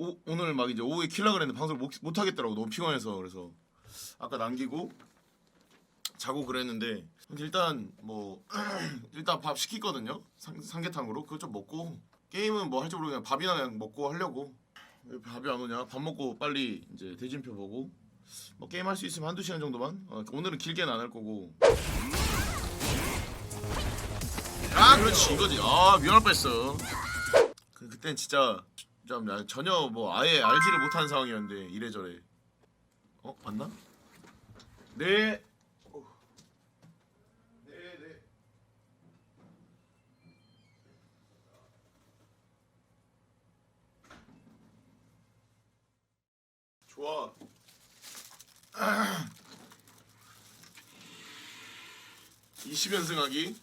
오, 오늘 막 이제 오후에 킬라 그랬는데 방송 못, 못 하겠더라고. 너무 피곤해서. 그래서 아까 남기고 자고 그랬는데 일단 뭐 일단 밥 시켰거든요. 삼, 삼계탕으로. 그거 좀 먹고 게임은 뭐 할지 그냥 밥이나 그냥 먹고 하려고. 왜 밥이 안 오냐? 밥 먹고 빨리 이제 대진표 보고 뭐 게임 할 수 있으면 한두 시간 정도만? 어, 오늘은 길게는 안 할 거고. 아 그렇지. 이거지. 아 미안할 뻔했어. 그, 그땐 진짜 좀 나- 전혀 뭐 아예 알지를 못한 상황이었는데 이래저래 어 봤나? 네. 좋아. 20연승하기.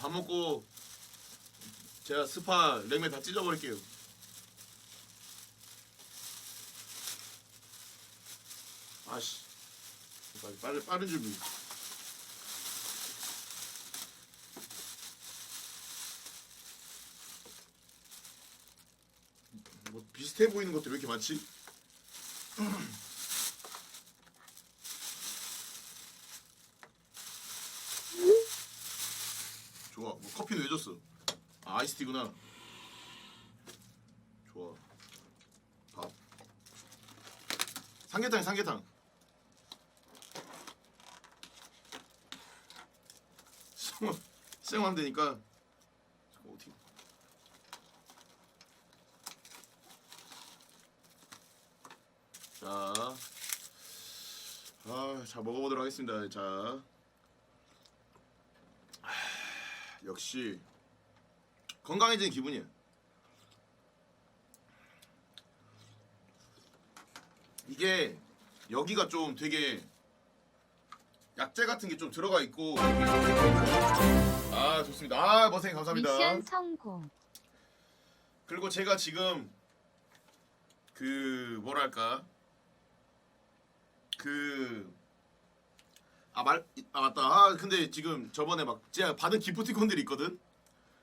밥 먹고 제가 스파 랭맨 다 찢어버릴게요. 아씨, 빨리 빠른 빠른 준비. 뭐 비슷해 보이는 것도 왜 이렇게 많지? 좋아. 뭐 커피는 왜 줬어? 아, 아이스티구나. 좋아. 밥. 삼계탕, 삼계탕. 수영하면 되니까. 어떻게? 자, 아, 자 먹어보도록 하겠습니다. 자, 아, 역시 건강해지는 기분이야. 이게 여기가 좀 되게 약재 같은 게 좀 들어가 있고 아 좋습니다. 아 머생 감사합니다. 미션 성공. 그리고 제가 지금 그 뭐랄까 그 아 말 아 맞다 아 근데 지금 저번에 막 제가 받은 기프티콘들이 있거든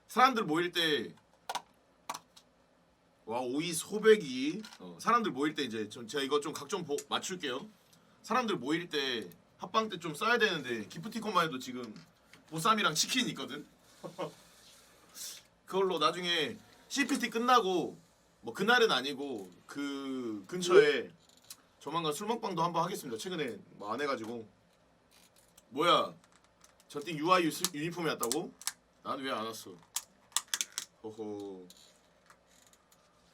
사람들 모일 때 와 오이 소백이 어, 사람들 모일 때 이제 좀 제가 이거 좀각좀 맞출게요 사람들 모일 때 합방 때 좀 써야 되는데 기프티콘만 해도 지금 보쌈이랑 치킨 있거든 그걸로 나중에 CPT 끝나고 뭐 그날은 아니고 그 근처에 조만간 술 먹방도 한번 하겠습니다. 최근에 뭐 안 해가지고 뭐야 저띵 UI 유- 유니폼이었다고? 난 왜 안 왔어? 호호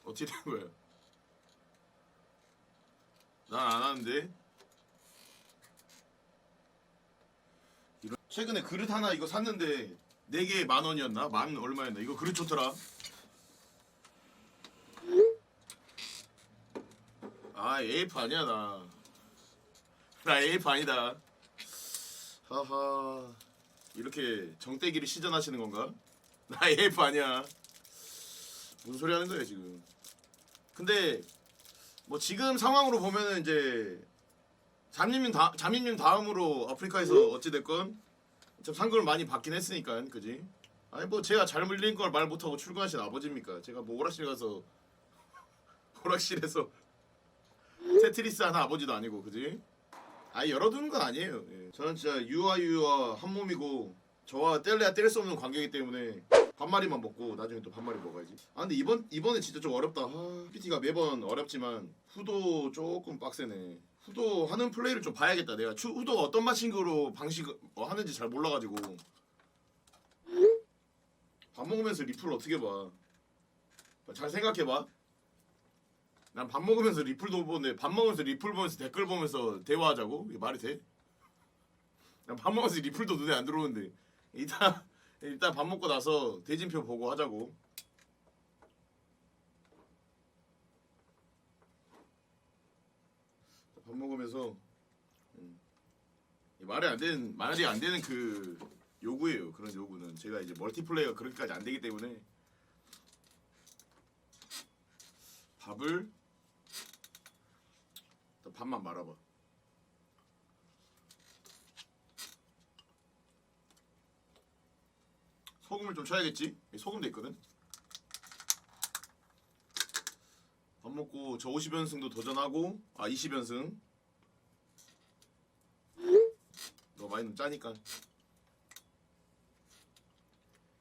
어떻게 된 거야? 난안 하는데 이런- 최근에 그릇 하나 이거 샀는데 네 개에 만 원이었나? 만 얼마였나? 이거 그릇 좋더라. 아 AF 아니야 나. 나 AF 아니다. 하하. 이렇게 정떼기를 시전하시는 건가? 나 AF 아니야. 무슨 소리 하는 거야 지금? 근데 뭐 지금 상황으로 보면은 이제 잠님님 다 잠님님 다음으로 아프리카에서 어찌 됐건 좀 상금을 많이 받긴 했으니까 그지? 아니 뭐 제가 잘 물린 걸 말 못하고 출근하신 아버지입니까? 제가 뭐 오락실 가서 오락실에서 테트리스 하는 아버지도 아니고 그지? 아예 열어두는 건 아니에요. 예. 저는 진짜 유아유와 한 몸이고 저와 뗄래야 뗄 수 없는 관계이기 때문에 반마리만 먹고 나중에 또 반마리 먹어야지. 아 근데 이번 이번에 진짜 좀 어렵다. 아, PT가 매번 어렵지만 후도 조금 빡세네. 후도 하는 플레이를 좀 봐야겠다. 내가 추, 후도가 어떤 방식으로 방식 어, 하는지 잘 몰라가지고 밥 먹으면서 리플 어떻게 봐? 잘 생각해봐. 난 밥 먹으면서 리플도 보는데 밥 먹으면서 리플 보면서 댓글 보면서 대화하자고 이게 말이 돼? 난 밥 먹으면서 리플도 눈에 안 들어오는데 일단 일단 밥 먹고 나서 대진표 보고 하자고. 밥 먹으면서 음, 이 말이 안 되는 말이 안 되는 그 요구예요. 그런 요구는 제가 이제 멀티플레이가 그렇게까지 안 되기 때문에 밥을 밥만 말아봐. 소금을 좀 쳐야겠지? 소금도 있거든. 밥 먹고 저 50연승도 도전하고 아 20연승 너 많이 좀 짜니까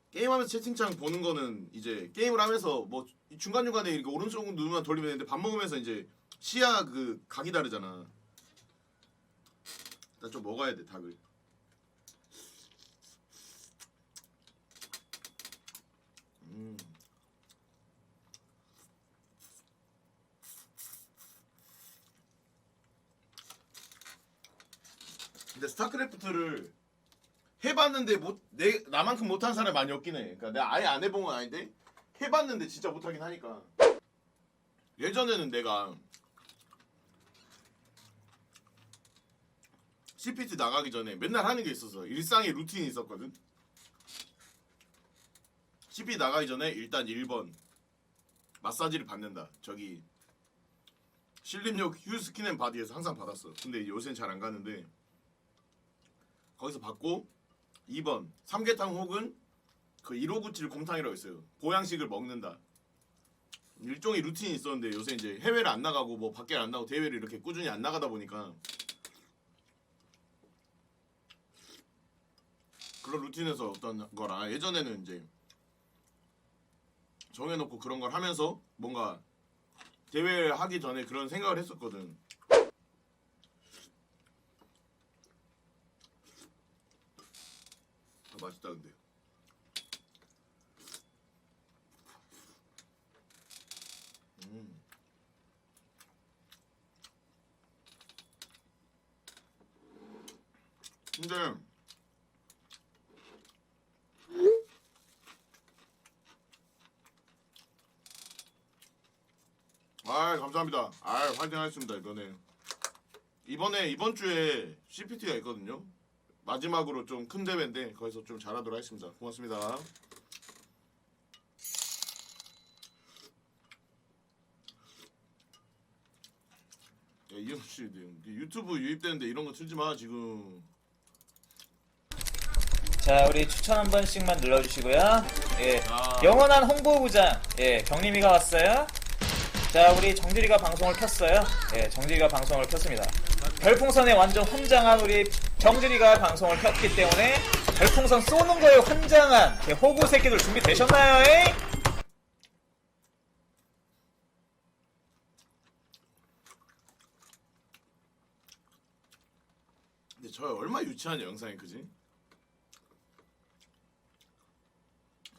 게임하면서 채팅창 보는 거는 이제 게임을 하면서 뭐 중간중간에 이렇게 오른쪽 누르면 돌리면 되는데 밥 먹으면서 이제 시야 그 각이 다르잖아 일단 좀 먹어야 돼 닭을 음. 근데 스타크래프트를 해봤는데 못, 내 나만큼 못한 사람이 많이 없긴 해. 그러니까 내가 아예 안 해본 건 아닌데 해봤는데 진짜 못하긴 하니까. 예전에는 내가 CPT 나가기 전에 맨날 하는 게 있었어. 일상의 루틴이 있었거든. CPT 나가기 전에 일단 1번 마사지를 받는다. 저기 신림역 휴스킨 앤 바디에서 항상 받았어. 근데 요새는 잘 안 가는데 거기서 받고 2번 삼계탕 혹은 그 1597 곰탕이라고 있어요. 보양식을 먹는다. 일종의 루틴이 있었는데 요새 이제 해외를 안 나가고 뭐 밖에 안 나가고 대회를 이렇게 꾸준히 안 나가다 보니까 그런 루틴에서 어떤 거라 예전에는 이제 정해놓고 그런 걸 하면서 뭔가 대회 하기 전에 그런 생각을 했었거든. 아, 맛있다 근데. 음. 근데 아 감사합니다. 아 화이팅 하겠습니다 이번에 이번에 이번 주에 CPT가 있거든요. 마지막으로 좀 큰 대회인데 거기서 좀 잘하도록 하겠습니다. 고맙습니다. 야, 이영 씨, 네, 유튜브 유입되는데 이런 거 틀지 마 지금. 자, 우리 추천 한 번씩만 눌러주시고요. 예, 아. 영원한 홍보부장, 예, 경림이가 왔어요. 자, 우리 정지리가 방송을 켰어요. 예, 정지리가 방송을 켰습니다. 별풍선에 완전 환장한 우리 정지리가 방송을 켰기 때문에 별풍선 쏘는 거에 환장한 예, 호구 새끼들 준비되셨나요? 에이? 근데 저 얼마 유치한 영상이 그지?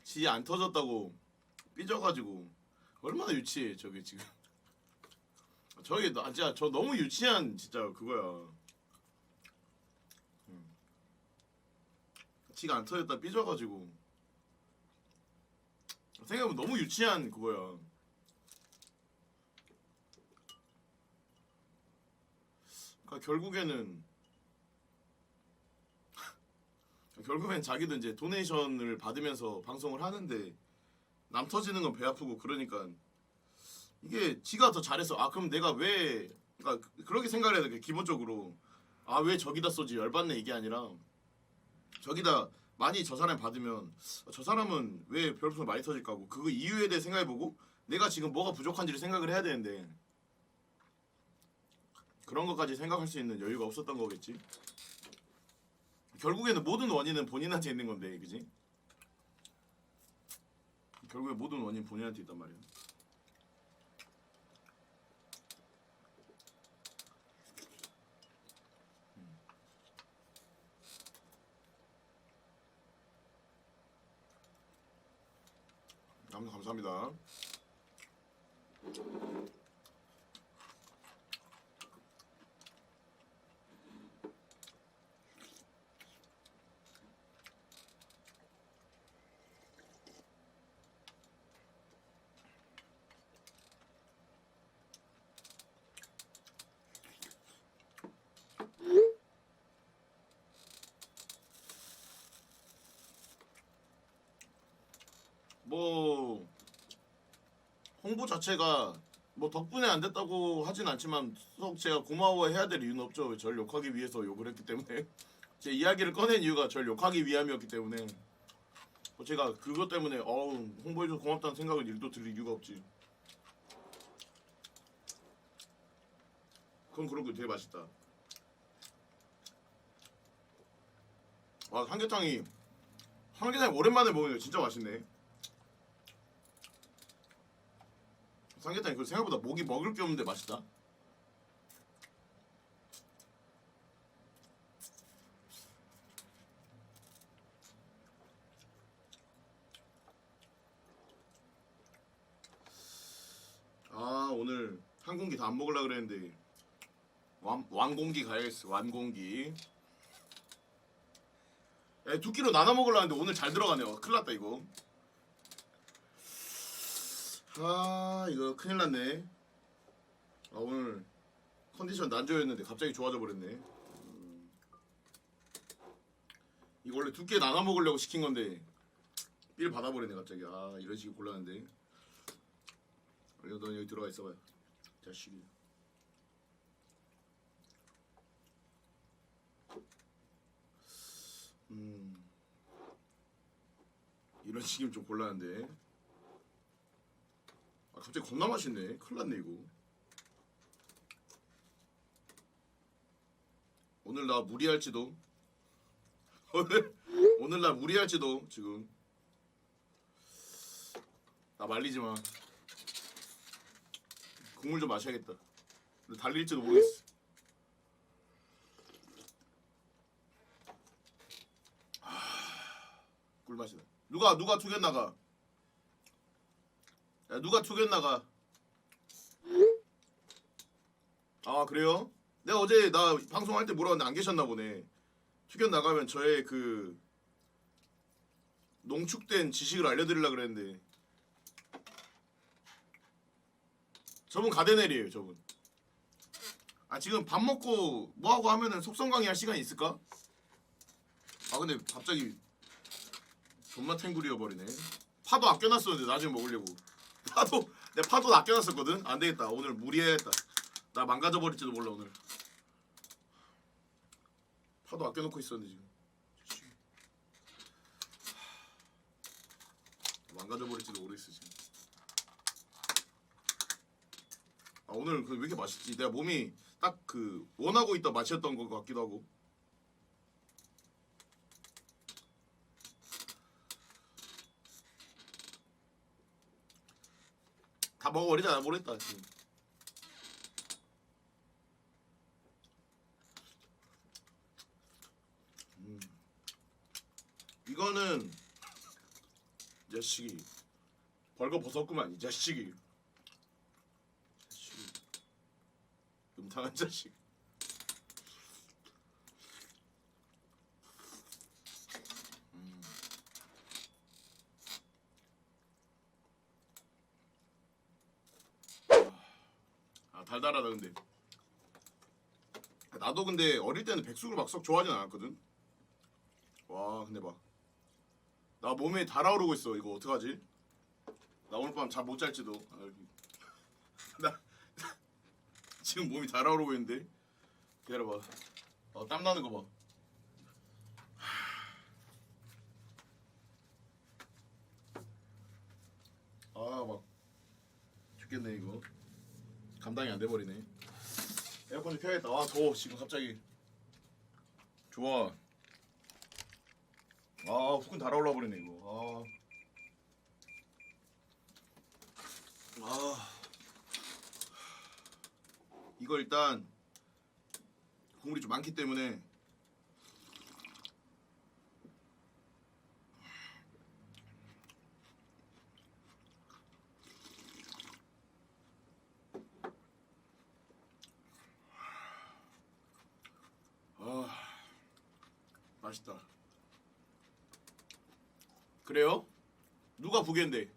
지 안 터졌다고 삐져가지고 얼마나 유치해 저게 지금. 저게 나 진짜 저 너무 유치한 진짜 그거야. 음. 지가 안 터졌다 삐져가지고. 생각해보면 너무 유치한 그거야. 그러니까 결국에는 결국엔 자기도 이제 도네이션을 받으면서 방송을 하는데 남 터지는 건 배 아프고 그러니까 이게 지가 더 잘해서 아 그럼 내가 왜 그러니까 그- 그렇게 생각을 해야 돼 기본적으로. 아 왜 저기다 쏘지? 열받네 이게 아니라. 저기다 많이 저 사람이 받으면 저 사람은 왜 별풍선 많이 터질까 하고 그 이유에 대해 생각해보고 내가 지금 뭐가 부족한지를 생각을 해야 되는데 그런 것까지 생각할 수 있는 여유가 없었던 거겠지. 결국에는 모든 원인은 본인한테 있는 건데, 그지? 결국에 모든 원인 본인한테 있단 말이야. 음. 감사합니다. 뭐 홍보 자체가 뭐 덕분에 안 됐다고 하진 않지만 속 제가 고마워해야 될 이유는 없죠. 절 욕하기 위해서 욕을 했기 때문에 제 이야기를 꺼낸 이유가 절 욕하기 위함이었기 때문에 뭐 제가 그것 때문에 어우 홍보해줘서 고맙다는 생각을 일도 들릴 이유가 없지. 그건 그렇고 되게 맛있다. 와 삼계탕이 삼계탕 오랜만에 먹으니까 진짜 맛있네. 삼계탕이 그 생각보다 목이 먹을 게 없는데 맛있다. 아 오늘 한 공기 다 안 먹으려 그랬는데 완, 완공기 가야겠어 완공기. 야, 두 끼로 나눠 먹으려 했는데 오늘 잘 들어가네요. 큰일 났다 이거 아 이거 큰일 났네. 아 오늘 컨디션 난조였는데 갑자기 좋아져 버렸네. 음. 이거 원래 두끼 나눠 먹으려고 시킨 건데 삘 받아버리네 갑자기. 아 이런 식이 원래 넌 여기 들어가 있어봐요 자식이. 음. 이런 식이면 좀 곤란한데. 아 갑자기 겁나 맛있네 큰일 났네 이거 오늘 나 무리할지도 오늘 오늘 나 무리할지도 지금 나 말리지 마 국물 좀 마셔야겠다. 달릴지도 모르겠어. 아, 꿀맛이다. 누가 누가 투견 나가? 야 누가 투견 나가? 아 그래요? 내가 어제 나 방송할 때 뭐라 했는데 안 계셨나 보네. 투견 나가면 저의 그 농축된 지식을 알려드리려 그랬는데 저분 가데넬이에요 저분 아 지금 밥 먹고 뭐 하고 하면은 속성 강의할 시간이 있을까? 아 근데 갑자기 존나 탱구리어 버리네 파도 아껴놨었는데 나중에 먹으려고 파도 내 파도 아껴놨었거든. 안 되겠다. 오늘 무리해야겠다. 나 망가져 버릴지도 몰라 오늘. 파도 아껴놓고 있었는데 지금. 망가져 버릴지도 모르겠어 지금. 아 오늘 그 왜 이렇게 맛있지? 내가 몸이 딱 그 원하고 있다 맛이었던 것 같기도 하고. 먹어버리자 모르겠다 지금. 음. 이거는 이 자식이 벌거 벗었구만 이 자식이. 자식이. 음탕한 자식. 아 달달하다 근데. 나도 근데 어릴 때는 백숙을 막 썩 좋아하진 않았거든. 와 근데 막. 나 몸에 달아오르고 있어 이거 어떡하지? 나 오늘 밤 잠 못 잘지도. 아. 나 지금 몸이 달아오르고 있는데 기다려봐 어, 땀 나는 거봐 아막 죽겠네 이거 감당이 안 돼버리네. 에어컨 좀 켜야겠다. 아 더워 지금 갑자기. 좋아. 아 후끈 달아올라 버리네 이거. 아. 아. 이거 일단 국물이 좀 많기 때문에 아 맛있다 그래요? 누가 부겐데?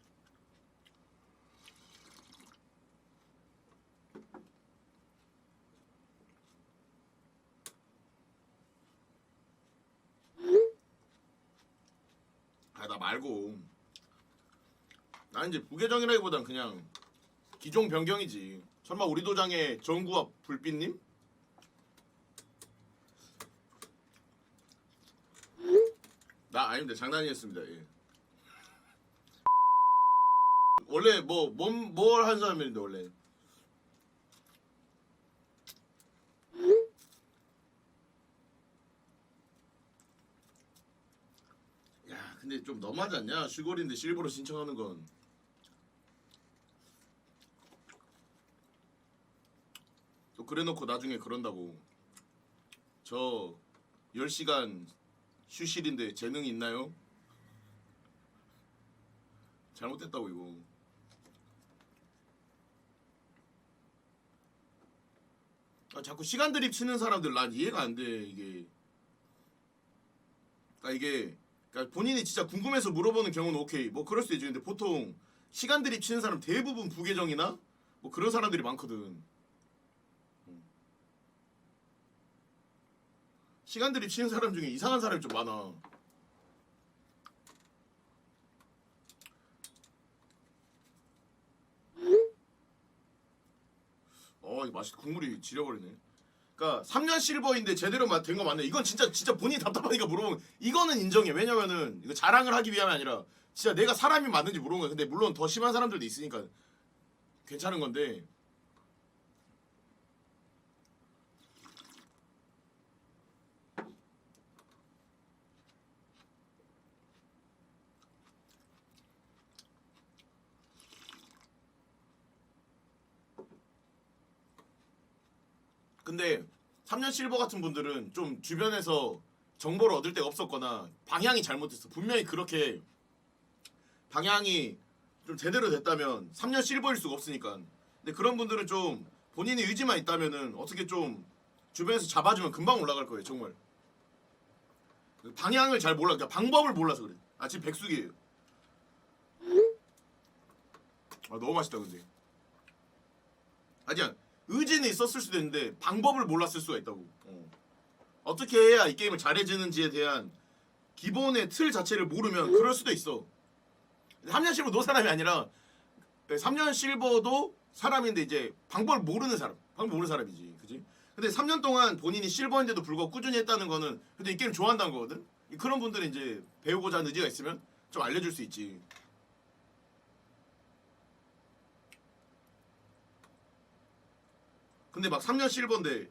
아 나 말고 난 이제 부계정이라기보단 그냥 기종 변경이지 설마 우리 도장의 정구와 불빛님? 나 아닙니다 장난이었습니다 예. 원래 뭐뭘 하는 사람인데 원래? 야 근데 좀 너무하지 않냐? 시골인데 실버로 신청하는 건 또 그래놓고 나중에 그런다고. 저 10시간 휴실인데 재능이 있나요? 잘못됐다고 이거. 아, 자꾸 시간 드립 치는 사람들 난 이해가 안 돼 이게. 그러니까 이게 그러니까 본인이 진짜 궁금해서 물어보는 경우는 오케이 뭐 그럴 수 있지 근데 보통 시간 드립 치는 사람 대부분 부계정이나 뭐 그런 사람들이 많거든. 음. 시간 드립 치는 사람 중에 이상한 사람이 좀 많아. 어, 이 맛있 국물이 지려버리네. 그러니까 3년 실버인데 제대로 된 거 맞네. 이건 진짜 진짜 본인 이 답답하니까 물어보면 이거는 인정해. 왜냐면은 이거 자랑을 하기 위함이 아니라 진짜 내가 사람이 맞는지 물어본 거야. 근데 물론 더 심한 사람들도 있으니까 괜찮은 건데. 근데 3년 실버 같은 분들은 좀 주변에서 정보를 얻을 데가 없었거나 방향이 잘못됐어. 분명히 그렇게 방향이 좀 제대로 됐다면 3년 실버일 수가 없으니까. 근데 그런 분들은 좀 본인의 의지만 있다면은 어떻게 좀 주변에서 잡아주면 금방 올라갈 거예요, 정말. 방향을 잘 몰라, 그러니까 방법을 몰라서 그래. 아 지금 백숙이에요. 아 너무 맛있다 근데. 아니야 의지는 있었을 수도 있는데 방법을 몰랐을 수가 있다고. 어. 어떻게 해야 이 게임을 잘해지는지에 대한 기본의 틀 자체를 모르면 그럴 수도 있어. 3년 실버 노 사람이 아니라 3년 실버도 사람인데 이제 방법을 모르는 사람. 방법 모르는 사람이지. 그지? 근데 3년 동안 본인이 실버인데도 불구하고 꾸준히 했다는 거는 근데 이 게임 좋아한다는 거거든. 그런 분들은 이제 배우고자 하는 의지가 있으면 좀 알려줄 수 있지. 근데 막 3년 실버인데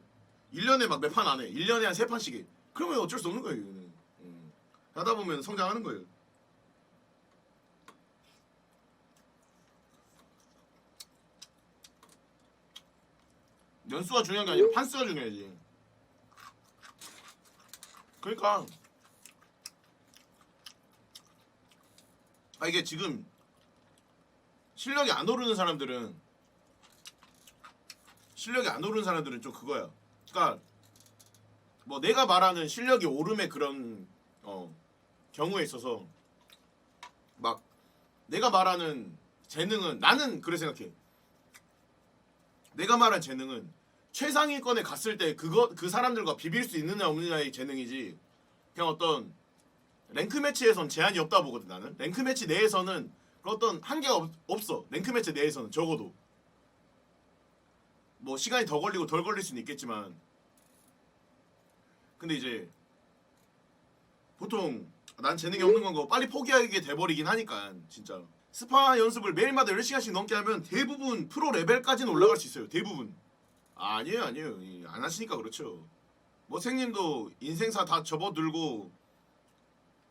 1년에 막 몇 판 안 해. 1년에 한 3판씩 해. 그러면 어쩔 수 없는 거예요, 이거는. 음. 하다 보면 성장하는 거예요. 연수가 중요한 게 아니라 판수가 중요하지. 그러니까 아 이게 지금 실력이 안 오르는 사람들은 실력이 안 오르는 사람들은 좀 그거야. 그러니까 뭐 내가 말하는 실력이 오름의 그런 어 경우에 있어서 막 내가 말하는 재능은 나는 그래 생각해. 내가 말한 재능은 최상위권에 갔을 때 그거 그 사람들과 비빌 수 있느냐 없느냐의 재능이지. 그냥 어떤 랭크 매치에선 제한이 없다 보거든 나는. 랭크 매치 내에서는 그런 어떤 한계가 없, 없어. 랭크 매치 내에서는 적어도. 뭐 시간이 더 걸리고 덜 걸릴 수는 있겠지만. 근데 이제 보통 난 재능이 없는 건거 빨리 포기하게 돼버리긴 하니까 진짜. 스파 연습을 매일마다 10시간씩 넘게 하면 대부분 프로 레벨까지는 올라갈 수 있어요 대부분. 아니에요 아니에요. 이, 안 하시니까 그렇죠. 머생님도 인생사 다 접어들고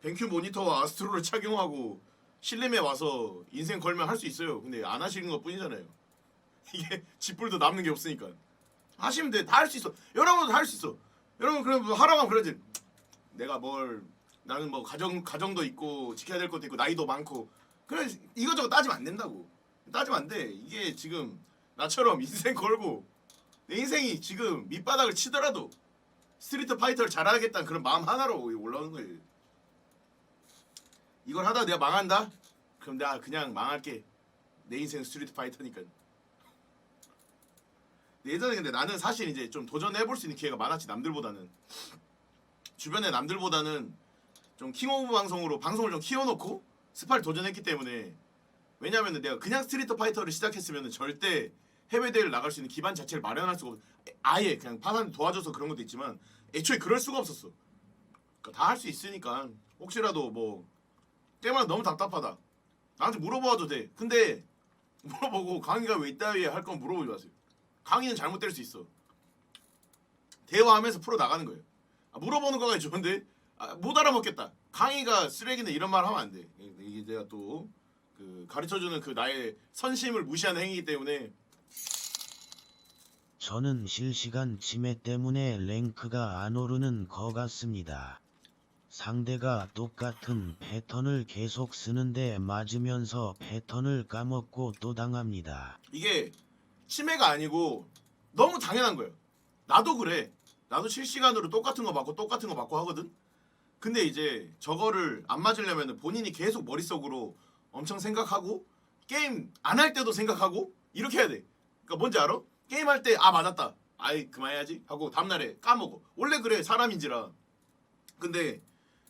뱅큐 모니터와 아스트로를 착용하고 실림에 와서 인생 걸면 할 수 있어요. 근데 안 하시는 것 뿐이잖아요 이게 짓불도 남는 게 없으니까. 하시면 돼. 다 할 수 있어. 여러분도 다 할 수 있어. 여러분 그럼 뭐 하라고 하면 그러지. 내가 뭘 나는 뭐 가정 가정도 있고 지켜야 될 것도 있고 나이도 많고. 그래 이것저것 따지면 안 된다고. 따지면 안 돼. 이게 지금 나처럼 인생 걸고 내 인생이 지금 밑바닥을 치더라도 스트리트 파이터를 잘하겠다는 그런 마음 하나로 올라오는 거예요. 이걸 하다 내가 망한다? 그럼 내가 그냥 망할게. 내 인생 스트리트 파이터니까 예전에 근데 나는 사실 이제 좀 도전해볼 수 있는 기회가 많았지 남들보다는. 주변에 남들보다는 좀 킹오브 방송으로 방송을 좀 키워놓고 스파를 도전했기 때문에 왜냐면은 내가 그냥 스트리트 파이터를 시작했으면 절대 해외 대회를 나갈 수 있는 기반 자체를 마련할 수가 없 아예 그냥 파산 도와줘서 그런 것도 있지만 애초에 그럴 수가 없었어. 그러니까 다 할 수 있으니까 혹시라도 뭐 때마다 너무 답답하다. 나한테 물어봐도 돼. 근데 물어보고 강의가 왜 있다 위에 할 건 물어보지 마세요 강의는 잘못될 수 있어. 대화하면서 풀어 나가는 거예요. 아, 물어보는 거가 좋은데 아, 못 알아먹겠다. 강희가 쓰레기네 이런 말 하면 안 돼. 이게 내가 또 그 가르쳐주는 그 나의 선심을 무시하는 행위이기 때문에 저는 실시간 치매 때문에 랭크가 안 오르는 거 같습니다. 상대가 똑같은 패턴을 계속 쓰는데 맞으면서 패턴을 까먹고 또 당합니다. 이게 치매가 아니고 너무 당연한 거예요. 나도 그래. 나도 실시간으로 똑같은 거 맞고 똑같은 거 맞고 하거든. 근데 이제 저거를 안 맞으려면 본인이 계속 머릿속으로 엄청 생각하고 게임 안 할 때도 생각하고 이렇게 해야 돼. 그러니까 뭔지 알아? 게임 할 때 아 맞았다. 아이 그만해야지 하고 다음날에 까먹어. 원래 그래 사람인지라. 근데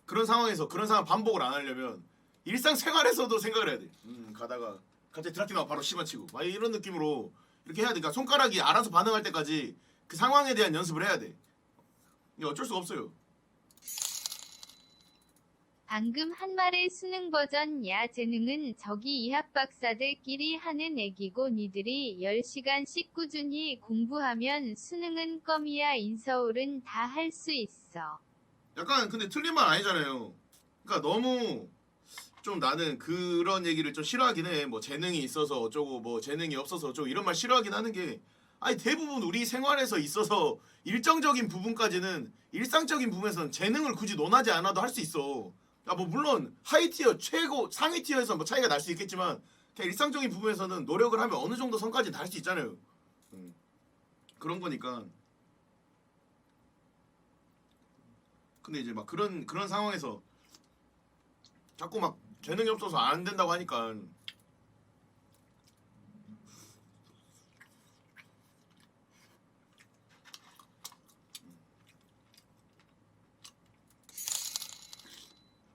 그런 상황에서 그런 상황 반복을 안 하려면 일상생활에서도 생각을 해야 돼. 음 가다가 갑자기 드라키 나와 바로 심어치고 막 이런 느낌으로 이렇게 해야 돼. 그러니까 손가락이 알아서 반응할 때까지 그 상황에 대한 연습을 해야 돼. 이게 어쩔 수가 없어요. 방금 한 말의 수능 버전 야 재능은 저기 이학 박사들끼리 하는 애기고 니들이 10시간씩 꾸준히 공부하면 수능은 껌이야 인서울은 다 할 수 있어. 약간 근데 틀린 말 아니잖아요. 그러니까 너무 좀 나는 그런 얘기를 좀 싫어하긴 해. 뭐 재능이 있어서 어쩌고 뭐 재능이 없어서 어쩌고 이런 말 싫어하긴 하는 게 아니 대부분 우리 생활에서 있어서 일정적인 부분까지는 일상적인 부분에서는 재능을 굳이 논하지 않아도 할 수 있어. 아 뭐 물론 하이 티어 최고 상위 티어에서 뭐 차이가 날 수 있겠지만 그냥 일상적인 부분에서는 노력을 하면 어느 정도 선까지 달수 있잖아요. 음. 그런 거니까. 근데 이제 막 그런 그런 상황에서 자꾸 막 재능이 없어서 안 된다고 하니까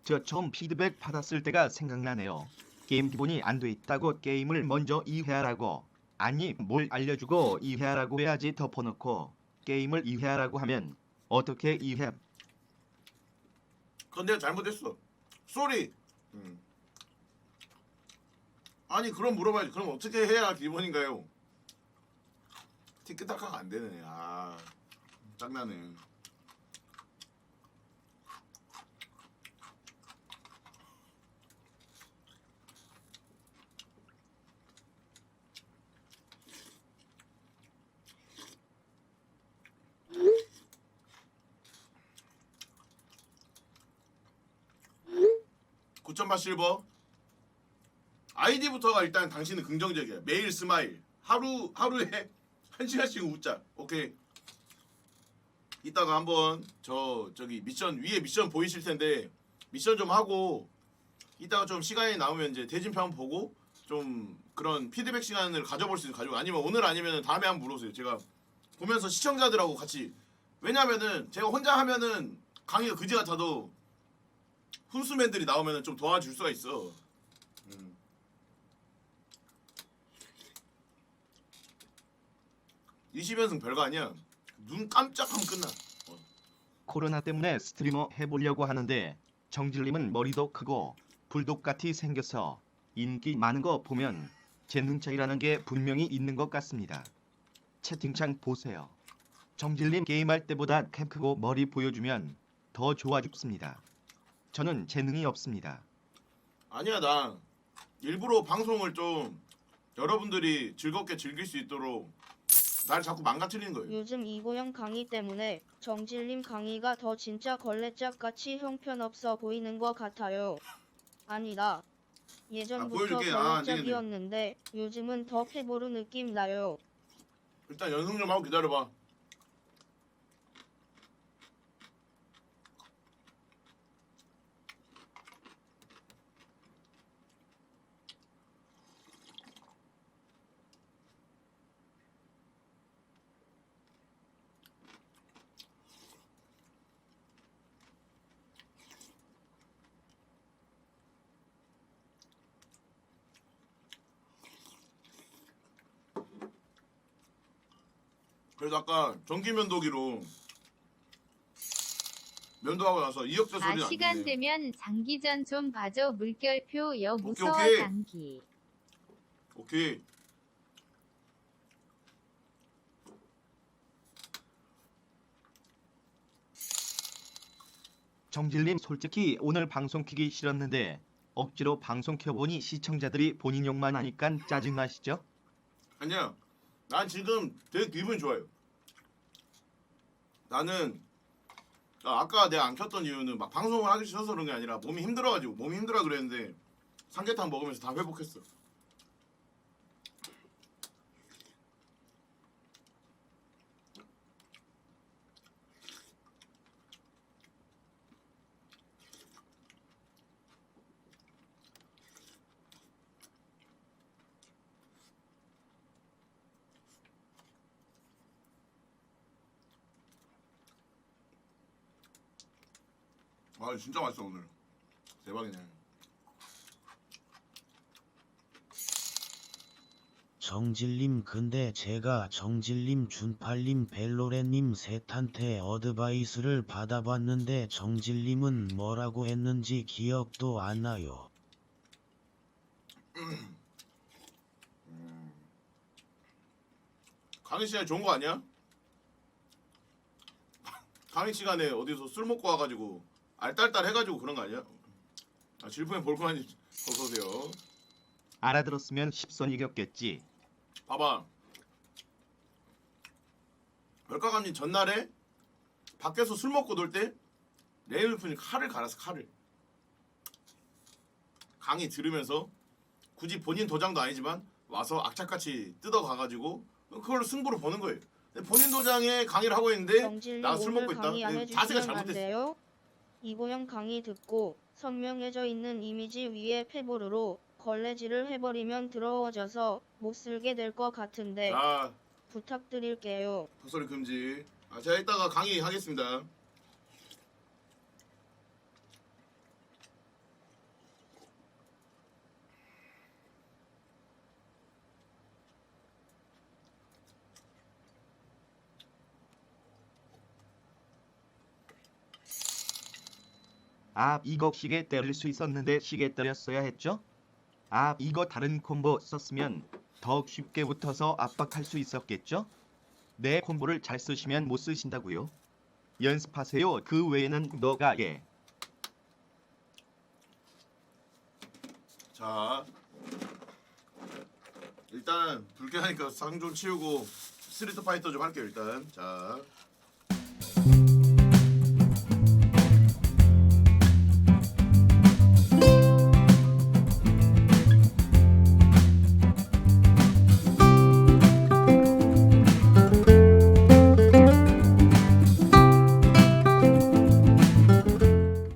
저 처음 피드백 받았을 때가 생각나네요. 게임 기본이 안 돼 있다고 게임을 먼저 이해하라고. 아니 뭘 알려주고 이해하라고 해야지 덮어놓고 게임을 이해하라고 하면 어떻게 이해? 내가 잘못했어. 쏘리. 음. 아니 그럼 물어봐야지. 그럼 어떻게 해야 기본인가요? 티켓타카가 안 되네. 아 짱나네. 구천바 실버. 아이디부터가 일단 당신은 긍정적이야. 매일 스마일. 하루 하루에 한 시간씩 웃자. 오케이. 이따가 한번 저 저기 미션 위에 미션 보이실 텐데 미션 좀 하고 이따가 좀 시간이 남으면 이제 한번 보고 좀 그런 피드백 시간을 가져볼 수 있는 가지고 아니면 오늘 아니면 다음에 한번 물어보세요. 제가 보면서 시청자들하고 같이. 왜냐면은 제가 혼자 하면은 강의가 그지 같아도 훈수맨들이 나오면 좀 도와줄 수가 있어. 음. 이십 연승 별거 아니야. 눈 깜짝하면 끝나. 어. 코로나 때문에 스트리머 해보려고 하는데 정질님은 머리도 크고 불독같이 생겨서 인기 많은 거 보면 재능 차이라는 게 분명히 있는 것 같습니다. 채팅창 보세요. 정질님 게임할 때보다 캠 크고 머리 보여주면 더 좋아 죽습니다. 저는 재능이 없습니다. 아니야 나 일부러 방송을 좀 여러분들이 즐겁게 즐길 수 있도록 날 자꾸 망가뜨리는 거예요. 요즘 이고영 강의 때문에 정질님 강의가 더 진짜 걸레짝 같이 형편없어 보이는 것 같아요. 아니다. 예전부터 보여줄게. 아, 안 되겠네. 걸레짝이었는데 요즘은 더 페보르 느낌 나요. 일단 연승 좀 하고 기다려봐. 그래서 아까 전기 면도기로 면도하고 나서 이역자 아 소리 안 시간 들리네. 되면 장기전 좀 봐줘 물결표 여 무서워 오케이. 장기. 오케이. 정질님 솔직히 오늘 방송 키기 싫었는데 억지로 방송 켜보니 시청자들이 본인 욕만 하니까 짜증나시죠? 아니야. 난 지금 되게 기분 좋아요. 나는 아, 아까 내가 안 켰던 이유는 막 방송을 하기 싫어서 그런 게 아니라 몸이 힘들어가지고 몸이 힘들어 그랬는데 삼계탕 먹으면서 다 회복했어. 아 진짜 맛있어 오늘. 대박이네. 정질님 근데 제가 정질님 준팔님 벨로렌님 셋한테 어드바이스를 받아봤는데 정질님은 뭐라고 했는지 기억도 안 나요. 강의 시간에 좋은 거 아니야? 강의 시간에 어디서 술 먹고 와가지고 알딸딸 해가지고 그런 거 아니야? 아 질풍에 볼코마니 어서 오세요. 알아들었으면 십선 이겼겠지. 봐봐. 열가감님 전날에 밖에서 술 먹고 놀 때 레일fun이 칼을 갈아서 칼을 강의 들으면서 굳이 본인 도장도 아니지만 와서 악착같이 뜯어 가가지고 그걸로 승부를 보는 거예요. 근데 본인 도장에 강의를 하고 있는데 나 술 먹고 있다. 네, 자세가 잘못됐어. 이고영 강의 듣고 선명해져 있는 이미지 위에 페보르로 걸레질을 해버리면 더러워져서 못 쓸게 될 것 같은데 자, 부탁드릴게요. 헛소리 금지. 아, 제가 이따가 강의 하겠습니다. 아 이거 시계 때릴 수 있었는데 시계 때렸어야 했죠? 아 이거 다른 콤보 썼으면 더 쉽게 붙어서 압박할 수 있었겠죠? 내 콤보를 잘 쓰시면 못 쓰신다고요? 연습하세요. 그 외에는 너가 예. 자, 일단 불쾌하니까 상 좀 치우고 스트리트 파이터 좀 할게요 일단. 자,